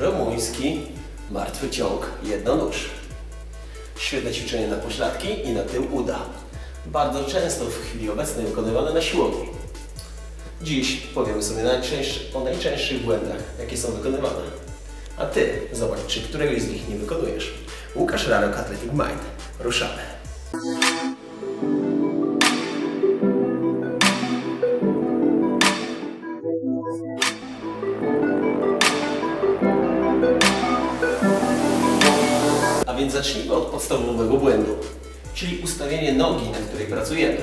Rumuński martwy ciąg jednonóż. Świetne ćwiczenie na pośladki i na tył uda. Bardzo często w chwili obecnej wykonywane na siłowni. Dziś powiemy sobie najczęstszy, o najczęstszych błędach, jakie są wykonywane. A Ty zobacz, czy któregoś z nich nie wykonujesz. Łukasz Rarok, Athletic Mind. Ruszamy. Więc zacznijmy od podstawowego błędu, czyli ustawienie nogi, na której pracujemy.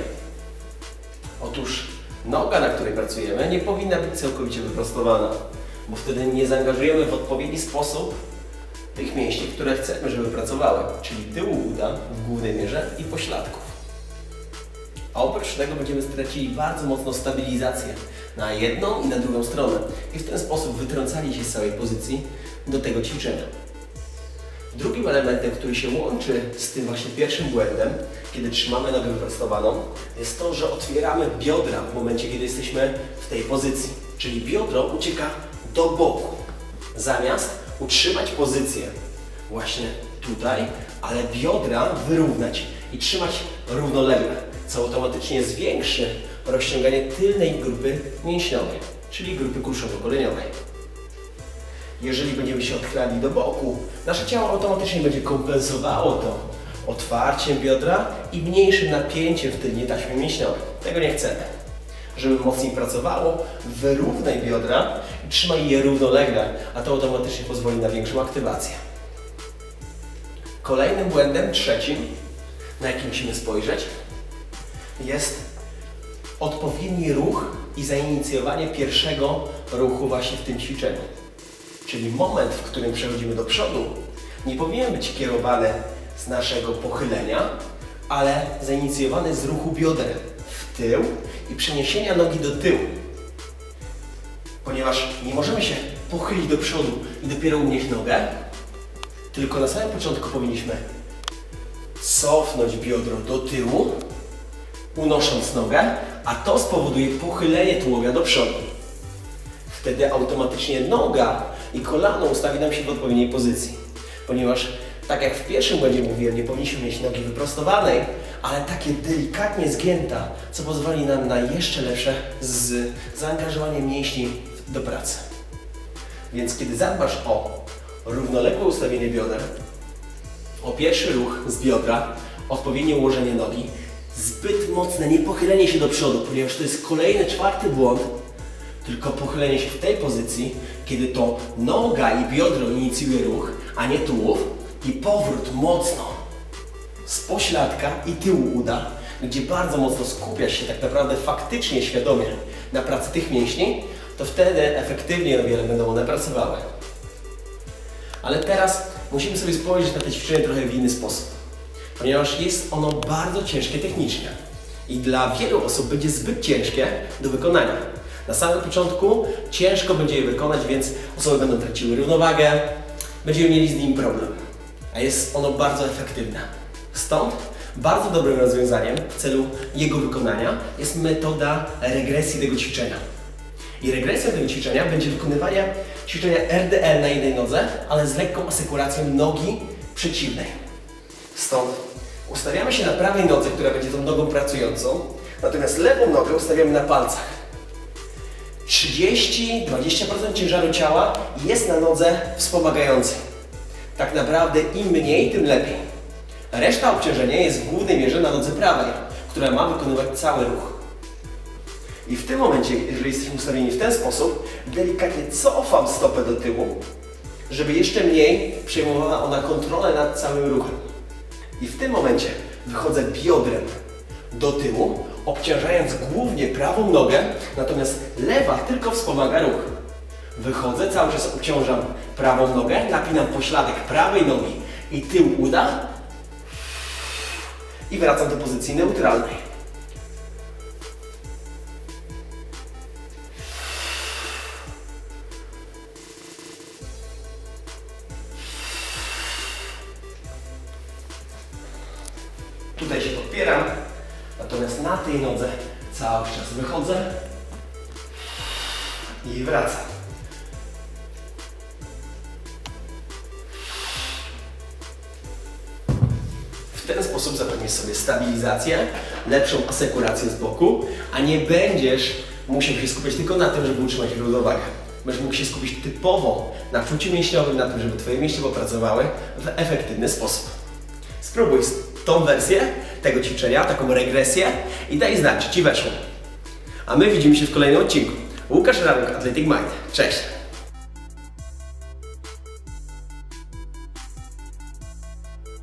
Otóż noga, na której pracujemy, nie powinna być całkowicie wyprostowana, bo wtedy nie zaangażujemy w odpowiedni sposób tych mięśni, które chcemy, żeby pracowały, czyli tyłu uda w głównej mierze i pośladków. A oprócz tego będziemy stracili bardzo mocno stabilizację na jedną i na drugą stronę i w ten sposób wytrącali się z całej pozycji do tego ćwiczenia. Drugim elementem, który się łączy z tym właśnie pierwszym błędem, kiedy trzymamy nogę wyprostowaną, jest to, że otwieramy biodra w momencie, kiedy jesteśmy w tej pozycji. Czyli biodro ucieka do boku, zamiast utrzymać pozycję właśnie tutaj, ale biodra wyrównać i trzymać równolegle, co automatycznie zwiększy rozciąganie tylnej grupy mięśniowej, czyli grupy kulszowo-koleniowej. Jeżeli będziemy się odchylali do boku, nasze ciało automatycznie będzie kompensowało to otwarciem biodra i mniejszym napięciem w tylnej taśmie mięśniowej. Tego nie chcemy. Żeby mocniej pracowało, wyrównaj biodra i trzymaj je równolegle, a to automatycznie pozwoli na większą aktywację. Kolejnym błędem, trzecim, na jaki musimy spojrzeć, jest odpowiedni ruch i zainicjowanie pierwszego ruchu właśnie w tym ćwiczeniu. Czyli moment, w którym przechodzimy do przodu, nie powinien być kierowany z naszego pochylenia, ale zainicjowany z ruchu bioder w tył i przeniesienia nogi do tyłu. Ponieważ nie możemy się pochylić do przodu i dopiero unieść nogę, tylko na samym początku powinniśmy cofnąć biodro do tyłu, unosząc nogę, a to spowoduje pochylenie tułowia do przodu. Wtedy automatycznie noga i kolano ustawi nam się w odpowiedniej pozycji. Ponieważ, tak jak w pierwszym błędzie mówiłem, nie powinniśmy mieć nogi wyprostowanej, ale takie delikatnie zgięta, co pozwoli nam na jeszcze lepsze z zaangażowanie mięśni do pracy. Więc kiedy zadbasz o równoległe ustawienie bioder, o pierwszy ruch z biodra, odpowiednie ułożenie nogi, zbyt mocne niepochylenie się do przodu, ponieważ to jest kolejny, czwarty błąd, tylko pochylenie się w tej pozycji, kiedy to noga i biodro inicjuje ruch, a nie tułów i powrót mocno z pośladka i tyłu uda, gdzie bardzo mocno skupiasz się tak naprawdę faktycznie, świadomie na pracy tych mięśni, to wtedy efektywnie o wiele będą one pracowały. Ale teraz musimy sobie spojrzeć na to ćwiczenie trochę w inny sposób, ponieważ jest ono bardzo ciężkie technicznie i dla wielu osób będzie zbyt ciężkie do wykonania. Na samym początku ciężko będzie je wykonać, więc osoby będą traciły równowagę, będziemy mieli z nim problem. A jest ono bardzo efektywne. Stąd bardzo dobrym rozwiązaniem w celu jego wykonania jest metoda regresji tego ćwiczenia. I regresja tego ćwiczenia będzie wykonywania ćwiczenia RDL na jednej nodze, ale z lekką asekuracją nogi przeciwnej. Stąd ustawiamy się na prawej nodze, która będzie tą nogą pracującą, natomiast lewą nogę ustawiamy na palcach. 30-20% ciężaru ciała jest na nodze wspomagającej. Tak naprawdę im mniej, tym lepiej. Reszta obciążenia jest w głównej mierze na nodze prawej, która ma wykonywać cały ruch. I w tym momencie, jeżeli jesteśmy ustawieni w ten sposób, delikatnie cofam stopę do tyłu, żeby jeszcze mniej przejmowała ona kontrolę nad całym ruchem. I w tym momencie wychodzę biodrem do tyłu, obciążając głównie prawą nogę, natomiast lewa tylko wspomaga ruch. Wychodzę, cały czas obciążam prawą nogę, napinam pośladek prawej nogi i tył uda i wracam do pozycji neutralnej. Tutaj się podpieram, na tej nodze cały czas wychodzę i wracam. W ten sposób zapewnisz sobie stabilizację, lepszą asekurację z boku, a nie będziesz musiał się skupiać tylko na tym, żeby utrzymać równowagę. Będziesz mógł się skupić typowo na czuciu mięśniowym, na tym, żeby Twoje mięśnie popracowały w efektywny sposób. Spróbuj tą wersję tego ćwiczenia, taką regresję i daj znać, czy Ci weszło. A my widzimy się w kolejnym odcinku. Łukasz Radek, Athletic Mind. Cześć!